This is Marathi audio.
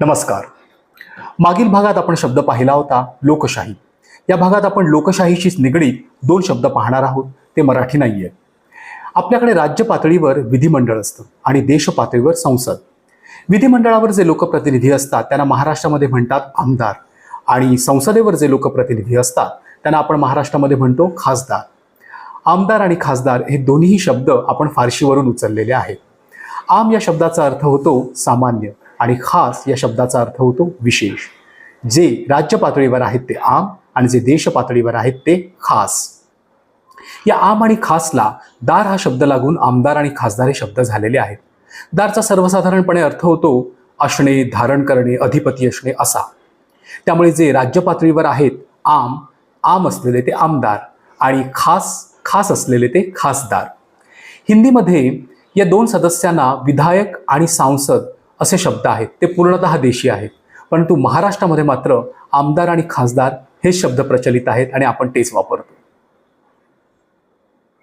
नमस्कार. मागील भागात आपण शब्द पाहिला होता लोकशाही. या भागात आपण लोकशाहीशी निगडीत दोन शब्द पाहणार आहोत ते मराठी नाही आहेत आपल्याकडे राज्य पातळीवर विधिमंडळ असतं आणि देश पातळीवर संसद. विधिमंडळावर जे लोकप्रतिनिधी असतात त्यांना महाराष्ट्रामध्ये म्हणतात आमदार. आणि संसदेवर जे लोकप्रतिनिधी असतात त्यांना आपण महाराष्ट्रामध्ये म्हणतो खासदार. आमदार आणि खासदार हे दोन्ही शब्द आपण फारशीवरून उचललेले आहेत. आम या शब्दाचा अर्थ होतो सामान्य. आणि खास या शब्दाचा अर्थ होतो विशेष. जे राज्य पातळीवर आहेत ते आम आणि जे देश पातळीवर आहेत ते खास. या आम आणि खासला दार हा शब्द लागून आमदार आणि खासदार हे शब्द झालेले आहेत. दारचा सर्वसाधारणपणे अर्थ होतो असणे धारण करणे अधिपती असणे असा. त्यामुळे जे राज्य पातळीवर आहेत आम आम असलेले ते आमदार आणि खास खास असलेले ते खासदार. हिंदीमध्ये या दोन सदस्यांना विधायक आणि सांसद असे शब्द आहेत. ते पूर्णतः देशी आहेत. परंतु महाराष्ट्रामध्ये मात्र आमदार आणि खासदार हे शब्द प्रचलित आहेत आणि आपण तेच वापरतो.